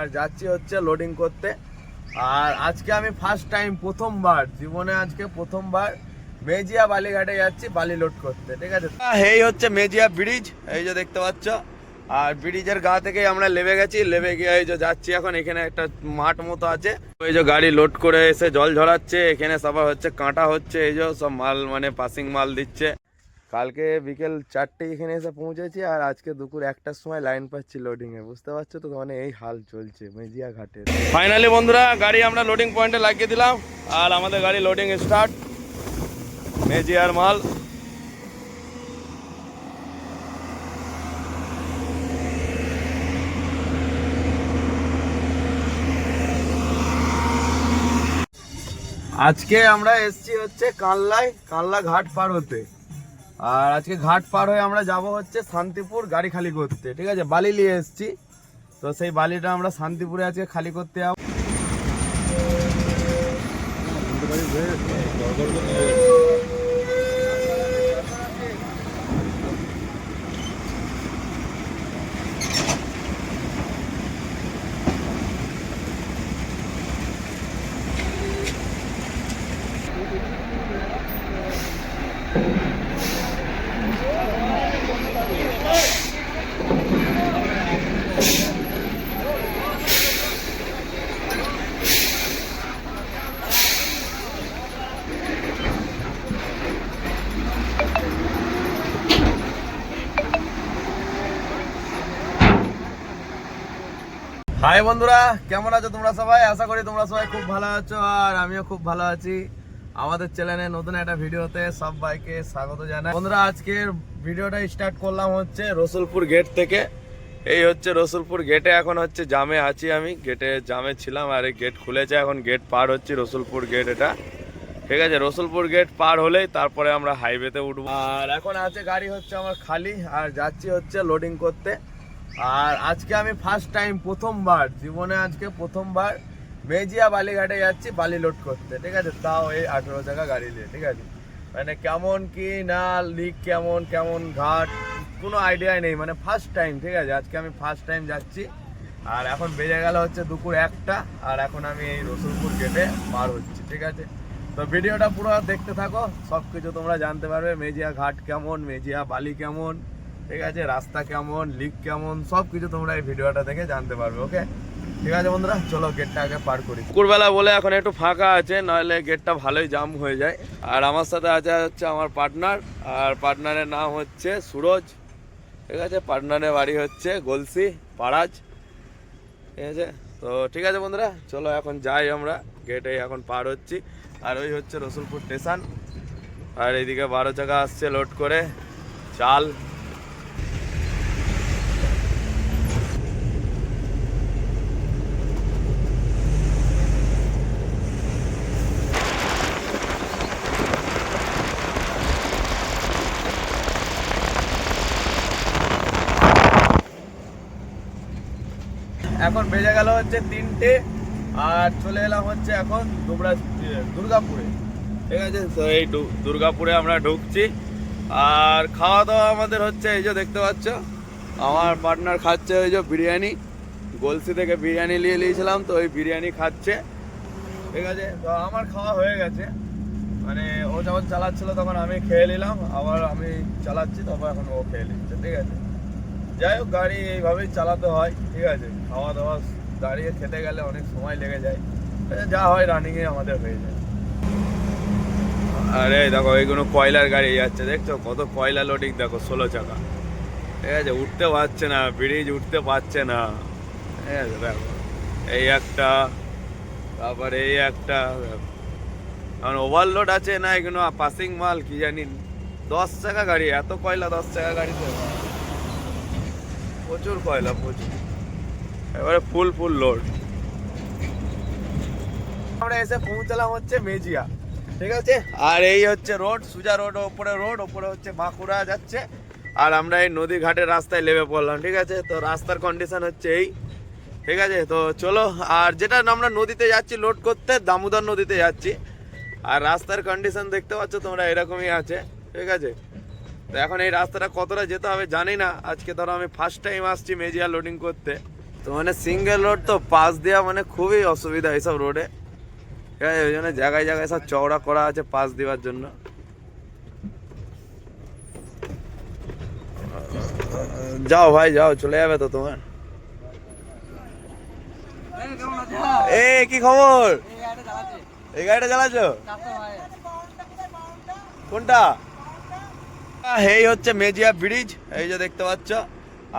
আর যাচ্ছি হচ্ছে লোডিং করতে। আর আজকে আমি ফার্স্ট টাইম প্রথমবার, জীবনে আজকে প্রথমবার মেজিয়া বালিঘাটে যাচ্ছি, বালি লোড করতে, ঠিক আছে? এই হচ্ছে মেজিয়া ব্রিজ এই যে দেখতে পাচ্ছ। আর ব্রিজের গা থেকে আমরা লেবে গেছি, লেবে গিয়ে এই যে যাচ্ছি এখন, এখানে একটা মাঠ মতো আছে। এই যে গাড়ি লোড করে এসে জল ঝরাচ্ছে, এখানে সবার হচ্ছে কাঁটা হচ্ছে, এই যে সব মাল মানে পাসিং মাল দিচ্ছে। কালকে বিকেল চারটে এখানে এসে পৌঁছেছি আর আজকে দুপুর একটার সময় লাইন পাচ্ছি লোডিং এ বুঝতে পারছ তো? মানে এই হাল চলছে মেজিয়া ঘাটে ফাইনালি বন্ধুরা গাড়ি আমরা লোডিং পয়েন্টে লাগিয়ে দিলাম আর আমাদের গাড়ি লোডিং স্টার্ট মেজিয়ার মাল। আজকে আমরা এসছি হচ্ছে কানলায় কানলা ঘাট পার হতে। আর আজকে ঘাট পার হয়ে আমরা যাব হচ্ছে শান্তিপুর গাড়ি খালি করতে, ঠিক আছে? বালি নিয়ে এসছি। তো সেই বালিটা আমরা শান্তিপুরে আজকে খালি করতে যাব। হাই বন্ধুরা, কেমন আছো তোমরা সবাই? আশা করি তোমরা সবাই খুব ভালো আছো আর আমিও খুব ভালো আছি। আমাদের চ্যানেলে নতুন একটা ভিডিওতে সব সবাইকে স্বাগত জানাই। বন্ধুরা, আজকের ভিডিওটা স্টার্ট করলাম হচ্ছে রসুলপুর গেট থেকে। এই হচ্ছে রসুলপুর গেটে এখন হচ্ছে জামে আছি আমি। গেটে জামে ছিলাম আর এই গেট খুলেছে। এখন গেট পার হচ্ছে রসুলপুর গেট এটা। ঠিক আছে, রসুলপুর গেট পার হলেই তারপরে আমরা হাইওয়েতে উঠবো। আর এখন আছে গাড়ি হচ্ছে আমার খালি। আর যাচ্ছি হচ্ছে লোডিং করতে। আর আজকে আমি ফার্স্ট টাইম প্রথমবার, জীবনে আজকে প্রথমবার মেজিয়া বালিঘাটে যাচ্ছি বালি লোড করতে, ঠিক আছে? তাও এই আঠেরো চাকা গাড়ি নিয়ে, ঠিক আছে? মানে কেমন কি না লিক কেমন কেমন ঘাট, কোনো আইডিয়াই নেই মানে ফার্স্ট টাইম ঠিক আছে? আজকে আমি ফার্স্ট টাইম যাচ্ছি। আর এখন বেজে গেল হচ্ছে দুপুর একটা, আর এখন আমি এই রসুলপুর গেটে পার হচ্ছি, ঠিক আছে? তো ভিডিওটা পুরো দেখতে থাকো সব কিছু তোমরা জানতে পারবে, মেজিয়া ঘাট কেমন, মেজিয়া বালি কেমন ঠিক আছে, রাস্তা কেমন লিক কেমন সব কিছু তোমরা এই ভিডিওটা দেখে জানতে পারবে ওকে ঠিক আছে বন্ধুরা, চলো গেটটা আগে পার করি। দুপুরবেলা বলে এখন একটু ফাঁকা আছে, নাহলে গেটটা ভালোই জাম হয়ে যায়। আর আমার সাথে আছে হচ্ছে আমার পার্টনার আর পার্টনারের নাম হচ্ছে সুরজ। ঠিক আছে পার্টনারের বাড়ি হচ্ছে গলসি, পাড়াজ। ঠিক আছে, তো ঠিক আছে বন্ধুরা, চলো এখন যাই আমরা গেটে এখন পার হচ্ছি। আর ওই হচ্ছে রসুলপুর স্টেশন আর এইদিকে বারো চাকা আসছে লোড করে, চাল এখন বেজে গেল হচ্ছে তিনটে, আর চলে এলাম হচ্ছে এখন দুবরা দুর্গাপুরে। ঠিক আছে, তো এই দুর্গাপুরে আমরা ঢুকছি। আর খাওয়া দাওয়া আমাদের হচ্ছে এই যে দেখতে পাচ্ছ, আমার পার্টনার খাচ্ছে ওই যে বিরিয়ানি। গলসি থেকে বিরিয়ানি নিয়ে নিয়েছিলাম, তো ওই বিরিয়ানি খাচ্ছে। ঠিক আছে, তো আমার খাওয়া হয়ে গেছে। মানে ও যখন চালাচ্ছিল তখন আমি খেয়ে নিলাম, আবার আমি চালাচ্ছি তখন এখন ও খেয়ে নিচ্ছে। ঠিক আছে, যাই হোক, গাড়ি এইভাবেই চালাতে হয়। ঠিক আছে খাওয়া দাওয়া দাঁড়িয়ে খেতে গেলে অনেক সময় লেগে যায়। যা হয় রানিংয়ে আমাদের হয়ে যায়। আরে, দেখো, এইগুলো কয়লার গাড়ি যাচ্ছে, দেখছ? কত কয়লা লোডিং দেখো, ষোলো চাকা। ঠিক আছে, উঠতে পারছে না ব্রিজ উঠতে পারছে না। ঠিক আছে, দেখো, এই একটা, তারপরে এই একটা কারণ ওভারলোড আছে না এগুলো? পাসিং মাল, কি জানি? দশ চাকা গাড়ি, এত কয়লা দশ চাকা গাড়িতে? প্রচুর কয়লা, প্রচুর। এবারে ফুল ফুল লোড আমরা এসে পৌঁছালাম হচ্ছে মেজিয়া, ঠিক আছে? আর এই হচ্ছে রোড সুজা রোড ওপরে রোড ওপরে হচ্ছে বাঁকুড়া যাচ্ছে। আর আমরা এই নদী ঘাটের রাস্তায় লেবে পড়লাম, ঠিক আছে? তো রাস্তার কন্ডিশন হচ্ছে এই, ঠিক আছে? তো চলো, আর যেটা আমরা নদীতে যাচ্ছি লোড করতে, দামোদর নদীতে যাচ্ছি। আর রাস্তার কন্ডিশন দেখতে পাচ্ছ তোমরা, এরকমই আছে, ঠিক আছে? তো এখন এই রাস্তাটা কতটা যেতে হবে জানি না, আজকে ধরো আমি ফার্স্ট টাইম আসছি মেজিয়া লোডিং করতে। তো মানে সিঙ্গেল রোড তো পাশ দেওয়া মানে খুবই অসুবিধা এইসব রোডে ঠিক আছে, ওই জন্য জায়গায় জায়গায় সব চওড়া করা আছে পাশ দেওয়ার জন্য। যাও ভাই, যাও, চলে যাবে তো তোমার। এ, কি খবর? এই গাড়িটা চালাচ্ছ? কোনটা? এই হচ্ছে মেজিয়া ব্রিজ, এই যে দেখতে পাচ্ছ।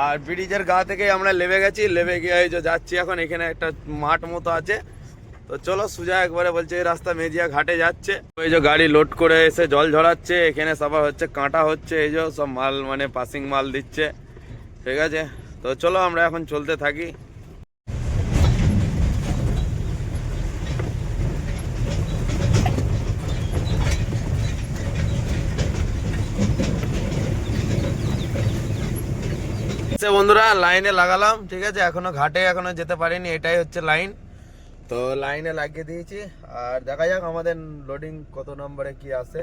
আর ব্রিজের গা থেকে আমরা লেবে গেছি, লেবে গিয়ে এই যে যাচ্ছি এখন, এখানে একটা মাঠ মতো আছে। তো চলো সুজা একবারে বলছে, এই রাস্তা মেজিয়া ঘাটে যাচ্ছে। ওই যে গাড়ি লোড করে এসে জল ঝরাচ্ছে, এখানে সবার হচ্ছে কাঁটা হচ্ছে, এই যে সব মাল মানে পাসিং মাল দিচ্ছে। ঠিক আছে? তো চলো আমরা এখন চলতে থাকি। সে বন্ধুরা, লাইনে লাগালাম, ঠিক আছে? এখনও ঘাটে এখনও যেতে পারিনি, এটাই হচ্ছে লাইন। তো লাইনে লাগিয়ে দিয়েছি। আর দেখা যাক আমাদের লোডিং কত নম্বরে কি আসে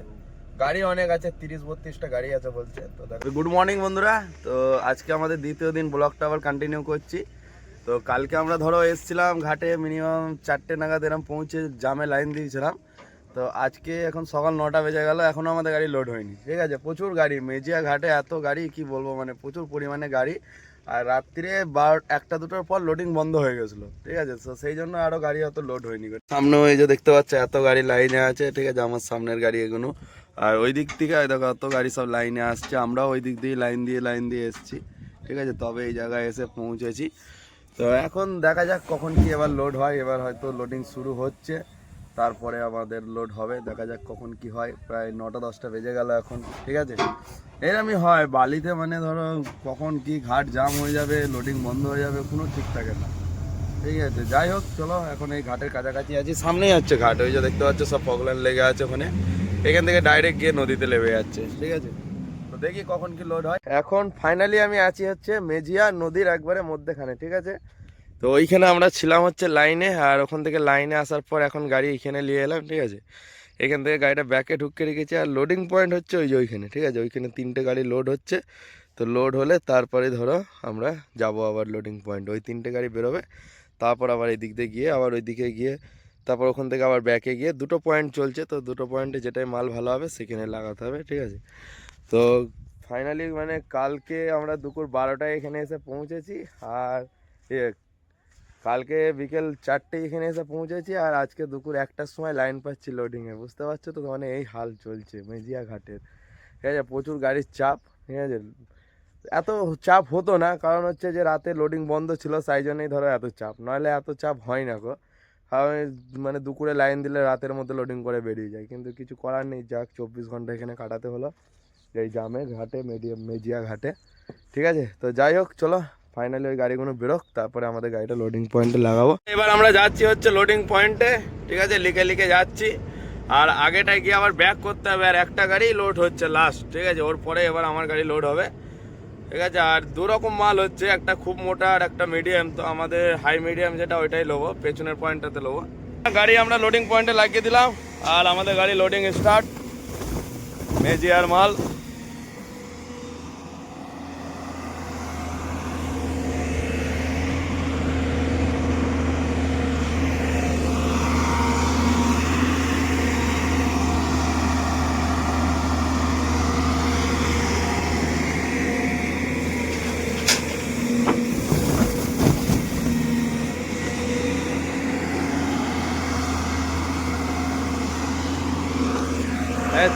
গাড়ি অনেক আছে, তিরিশ, বত্রিশটা গাড়ি আছে বলছে। তো গুড মর্নিং বন্ধুরা। তো আজকে আমাদের দ্বিতীয় দিন ব্লগটা আবার কন্টিনিউ করছি। তো কালকে আমরা ধরো এসছিলাম ঘাটে মিনিমাম চারটে নাগাদ এরম পৌঁছে জামে লাইন দিয়েছিলাম। তো আজকে এখন সকাল নটা বেজে গেল, এখনও আমাদের গাড়ি লোড হয়নি। ঠিক আছে, প্রচুর গাড়ি, মেজিয়া ঘাটে এত গাড়ি, কি বলব মানে প্রচুর পরিমাণে গাড়ি। আর রাত্রিরে বারো, একটা দুটোর পর লোডিং বন্ধ হয়ে গেছিল, ঠিক আছে? তো সেই জন্য আরও গাড়ি অত লোড হয়নি। সামনে এই যে দেখতে পাচ্ছ, এত গাড়ি লাইনে আছে, ঠিক আছে? আমার সামনের গাড়ি এগুলো। আর ওই দিক থেকে দেখো, এত গাড়ি সব লাইনে আসছে। আমরাও ওই দিক দিয়ে লাইন দিয়ে লাইন দিয়ে এসেছি, ঠিক আছে? তবে এই জায়গায় এসে পৌঁছেছি। তো এখন দেখা যাক কখন কি এবার লোড হয়, এবার হয়তো লোডিং শুরু হচ্ছে। তারপরে আমাদের লোড হবে। দেখা যাক কখন কি হয়। প্রায় নটা, দশটা বেজে গেল এখন, ঠিক আছে? এরমই হয়। বালিতে মানে ধরো কখন কি ঘাট জাম হয়ে যাবে লোডিং বন্ধ হয়ে যাবে, কোনো ঠিক থাকে না। ঠিক আছে, যাই হোক, চলো, এখন এই ঘাটের কাছাকাছি আছি। সামনেই হচ্ছে ঘাট। ওই যে দেখতে পাচ্ছ, সব পগলান লেগে আছে ওখানে। এখান থেকে ডাইরেক্ট গিয়ে নদীতে লেবে যাচ্ছে। ঠিক আছে? তো দেখি কখন কি লোড হয়। এখন ফাইনালি আমি আছি হচ্ছে মেজিয়া নদীর একবারে মধ্যেখানে, ঠিক আছে? তো ওইখানে আমরা ছিলাম হচ্ছে লাইনে, আর ওখান থেকে লাইনে আসার পর এখন গাড়ি এইখানে নিয়ে এলাম, ঠিক আছে? এখান থেকে গাড়িটা ব্যাকে ঢুকে রেখেছি, আর লোডিং পয়েন্ট হচ্ছে ওই যে ওইখানে, ঠিক আছে? ওইখানে তিনটে গাড়ি লোড হচ্ছে, তো লোড হলে তারপরে ধরো আমরা যাব আবার লোডিং পয়েন্ট ওই তিনটে গাড়ি বেরোবে, তারপর আবার এই দিক দিয়ে গিয়ে, আবার ওই দিকে গিয়ে, তারপর ওখান থেকে আবার ব্যাকে গিয়ে দুটো পয়েন্ট চলছে, তো দুটো পয়েন্টে যেটাই মাল ভালো হবে সেখানে লাগাতে হবে, ঠিক আছে? তো ফাইনালি মানে কালকে আমরা দুপুর বারোটায় এখানে এসে পৌঁছেছি, আর কালকে বিকেল চারটে এখানে এসে পৌঁছেছি আর আজকে দুপুর একটার সময় লাইন পাচ্ছি লোডিংয়ে বুঝতে পারছ তো? মানে এই হাল চলছে, মেজিয়া ঘাটের। ঠিক আছে? প্রচুর গাড়ির চাপ, ঠিক আছে? এত চাপ হতো না, কারণ হচ্ছে যে রাতে লোডিং বন্ধ ছিল তাই জন্যই ধরো এত চাপ। নইলে এত চাপ হয় না গো। মানে দুপুরে লাইন দিলে রাতের মধ্যে লোডিং করে বেরিয়ে যায়। কিন্তু কিছু করার নেই, যাক, চব্বিশ ঘণ্টা এখানে কাটাতে হলো। এই জামে ঘাটে, মেডিয়াম, মেজিয়া ঘাটে। ঠিক আছে? তো যাই হোক, চলো। ফাইনালি ওই গাড়িগুলো বেরোক, তারপরে আমাদের গাড়িটা লোডিং পয়েন্টে লাগাবো। এবার আমরা যাচ্ছি হচ্ছে লোডিং পয়েন্টে ঠিক আছে? লিখে লিখে যাচ্ছি। আর আগেটায় গিয়ে আবার ব্যাক করতে হবে, আর একটা গাড়ি লোড হচ্ছে লাস্ট ঠিক আছে? ওর পরে এবার আমার গাড়ি লোড হবে, ঠিক আছে? আর দু রকম মাল হচ্ছে, একটা খুব মোটা আর একটা মিডিয়াম তো আমাদের হাই মিডিয়াম যেটা ওইটাই নেব পেছনের পয়েন্টটাতে নেব গাড়ি আমরা লোডিং পয়েন্টে লাগিয়ে দিলাম, আর আমাদের গাড়ি লোডিং স্টার্ট মেজিয়ার মাল।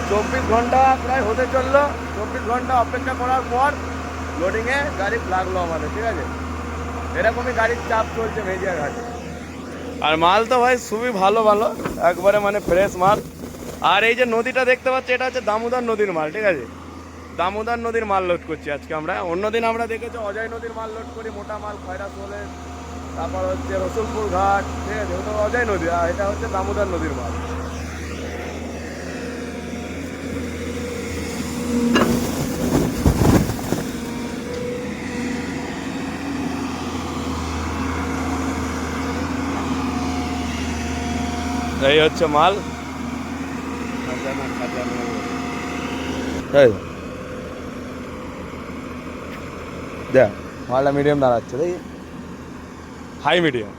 চব্বিশ ঘণ্টা প্রায় হতে চলল। চব্বিশ ঘণ্টা অপেক্ষা করার পর লোডিংয়ে গাড়ি লাগল আমাদের, ঠিক আছে? এরকমই গাড়ির চাপ চলছে মেজিয়া ঘাটে আর মাল তো ভাই খুবই ভালো ভালো। একবারে মানে ফ্রেশ মাল। আর এই যে নদীটা দেখতে পাচ্ছি, এটা হচ্ছে দামোদর নদীর মাল, ঠিক আছে? দামোদর নদীর মাল লোড করছি আজকে আমরা। অন্যদিন আমরা দেখেছি অজয় নদীর মাল লোড করি, মোটা মাল, খয়রা সোলে তারপর হচ্ছে রসুলপুর ঘাট, ঠিক আছে? ওটা অজয় নদী, আর এটা হচ্ছে দামোদর নদীর মাল। এই হচ্ছে মাল এই দেখ মালটা মিডিয়াম দাঁড়াচ্ছে দেখি হাই মিডিয়াম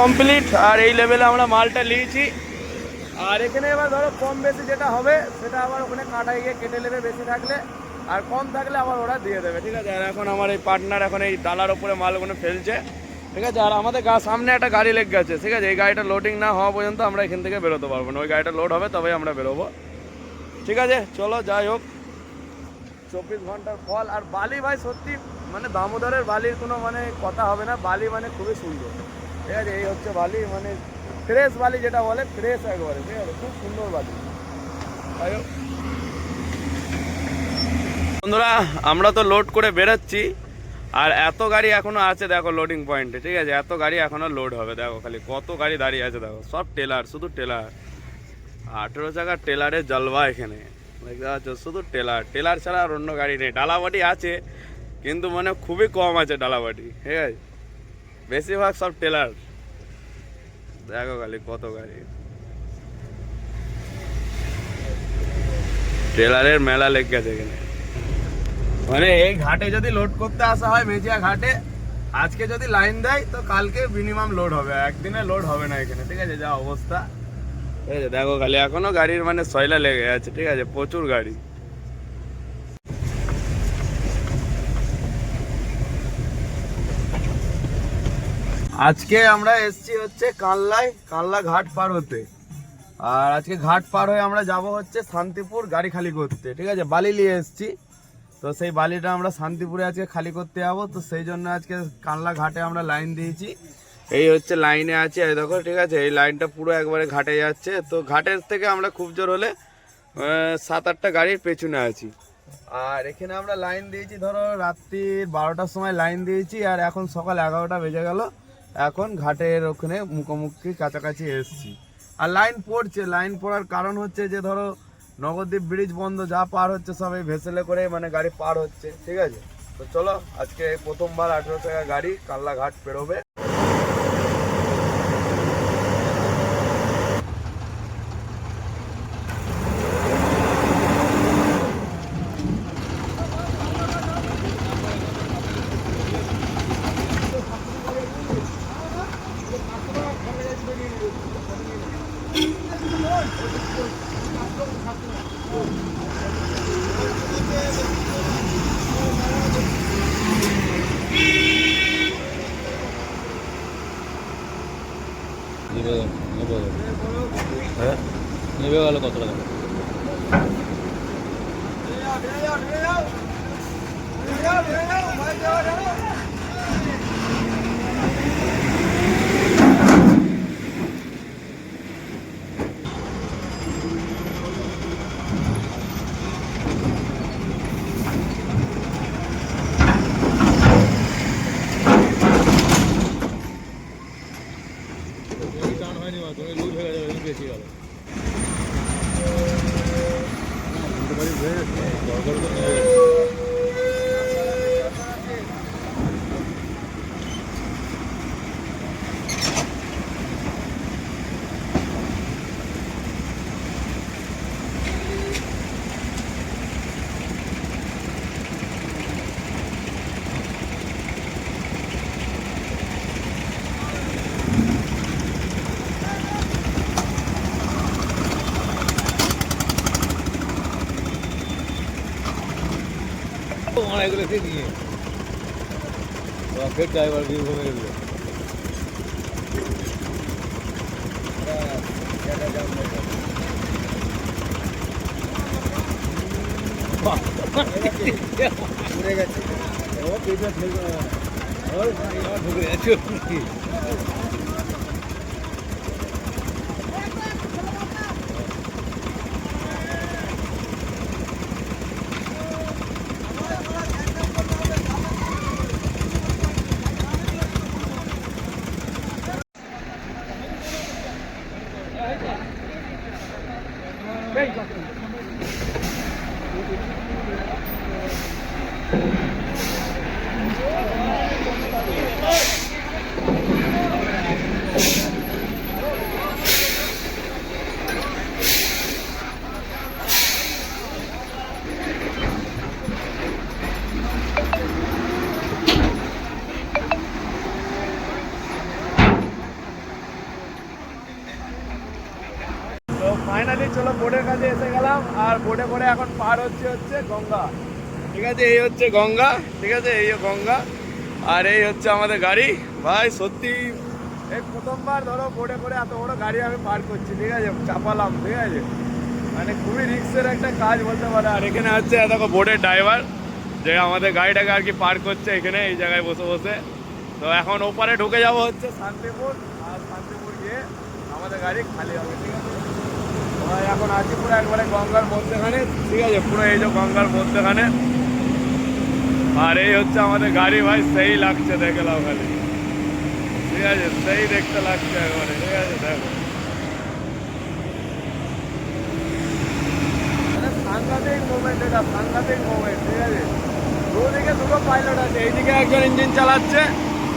কমপ্লিট আর এই লেভেলে আমরা মালটা নিয়েছি। আর এখানে এবার ধরো কম বেশি যেটা হবে, সেটা আবার ওখানে কাটাই গিয়ে কেটে নেবে বেশি থাকলে। আর কম থাকলে আবার ওরা দিয়ে দেবে, ঠিক আছে? আর এখন আমার এই পার্টনার এখন এই ডালার ওপরে মালগুলো ফেলছে, ঠিক আছে? আর আমাদের গা সামনে একটা গাড়ি লেগে গেছে, ঠিক আছে? এই গাড়িটা লোডিং না হওয়া পর্যন্ত আমরা এখান থেকে বেরোতে পারব না। ওই গাড়িটা লোড হবে, তবেই আমরা বেরোবো। ঠিক আছে? চলো, যাই হোক। চব্বিশ ঘণ্টার ফল। আর বালি ভাই, সত্যি মানে দামোদরের বালির কোনো মানে কথা হবে না। বালি মানে খুবই সুন্দর। ঠিক আছে এই হচ্ছে বালি মানে ফ্রেশ বালি যেটা বলে ফ্রেশ একবারে ঠিক আছে খুব সুন্দর বালি। বন্ধুরা, আমরা তো লোড করে বেরোচ্ছি, আর এত গাড়ি এখনও আছে, দেখো লোডিং পয়েন্টে ঠিক আছে? এত গাড়ি এখনও লোড হবে, দেখো খালি কত গাড়ি দাঁড়িয়ে আছে, দেখো। সব টেলার শুধু টেলার আঠেরো চাকার টেলারের জলবা এখানে। দেখতে পাচ্ছ, শুধু টেলার টেলার ছাড়া আর অন্য গাড়ি নেই। ডালাবাটি আছে, কিন্তু মানে খুবই কম আছে ডালাবাটি, ঠিক আছে? বেশিরভাগ সব টেলার। দেখো খালি কত গাড়ি। ট্রেলারের মেলা লেগে গেছে এখানে। মানে এই ঘাটে যদি লোড করতে আসা হয় মেজিয়া ঘাটে আজকে যদি লাইন দেয় তো কালকে মিনিমাম লোড হবে। একদিনে লোড হবে না এখানে। ঠিক আছে যা অবস্থা। ঠিক আছে দেখো খালি এখনও গাড়ির মানে সয়লা লেগে আছে। ঠিক আছে প্রচুর গাড়ি। আজকে আমরা এসছি হচ্ছে কানলায় কানলা ঘাট পার হতে। আর আজকে ঘাট পার হয়ে আমরা যাব হচ্ছে শান্তিপুর গাড়ি খালি করতে, ঠিক আছে? বালি নিয়ে এসছি। তো সেই বালিটা আমরা শান্তিপুরে আজকে খালি করতে যাব। তো সেই জন্য আজকে কানলা ঘাটে আমরা লাইন দিয়েছি। এই হচ্ছে লাইনে আছে, এই দেখো, ঠিক আছে? এই লাইনটা পুরো একবারে ঘাটে যাচ্ছে। তো ঘাটের থেকে আমরা খুব জোর হলে সাত আটটা গাড়ির পেছনে আছি। আর এখানে আমরা লাইন দিয়েছি, ধরো, রাত্রি বারোটার সময় লাইন দিয়েছি। আর এখন সকাল এগারোটা বেজে গেল। এখন ঘাটের ওখানে মুখোমুখি কাছাকাছি এসছি। আর লাইন পড়ছে লাইন পড়ার কারণ হচ্ছে যে ধরো নবদ্বীপ ব্রিজ বন্ধ, যা পার হচ্ছে সব এই ভেসেলে করে মানে গাড়ি পার হচ্ছে, ঠিক আছে? তো চলো, আজকে প্রথমবার আঠেরো টাকা গাড়ি কাল্লা ঘাট পেরোবে নেবে নেবে হ্যাঁ নেবে গেল কত টাকা টান হয়নি মা তুমি লুজ হয়ে গেছে বেশি গেল দরকার তো নেবে আমার এগুলো সে নিয়ে ফের ড্রাইভার দিয়ে ঘুমে গেল ঘুরে গেছে ও পেছনে ঠেকে এই বোটের কাছে এসে গেলাম, আর বোটে করে এখন পার হচ্ছে হচ্ছে গঙ্গা। ঠিক আছে, এই হচ্ছে গঙ্গা, ঠিক আছে, এই গঙ্গা, আর এই হচ্ছে আমাদের গাড়ি। ভাই, সত্যি, এই প্রথমবার ধরো বোটে করে এত বড় গাড়ি আমি পার করছি, ঠিক আছে, চাপালাম, ঠিক আছে। মানে খুবই রিক্সের একটা কাজ বলতে পারে। আর এখানে হচ্ছে দেখো বোটের ড্রাইভার, যে আমাদের গাড়িটাকে আর কি পার করছে এখানে, এই জায়গায় বসে বসে। তো এখন ওপারে ঢুকে যাব হচ্ছে শান্তিপুর, আর শান্তিপুর গিয়ে আমাদের গাড়ি খালি হবে, ঠিক আছে? এখন আছি পুরো একবারে গঙ্গার মধ্যেখানে। ঠিক আছে, পুরো এই যে গঙ্গার মধ্যেখানে। আর এই হচ্ছে আমাদের গাড়ি ভাই, সেই লাগছে, দেখে খালি। ঠিক আছে, সেই দেখতে লাগছে একবারে, ঠিক আছে, দেখো। মানে সাংঘাতিক মোমেন্ট এটা সাংঘাতিক মোমেন্ট ঠিক আছে। দুদিকে দুটো পাইলট আছে, এইদিকে একজন ইঞ্জিন চালাচ্ছে,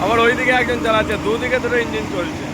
আবার ওইদিকে একজন চালাচ্ছে, দুদিকে দুটো ইঞ্জিন চলছে।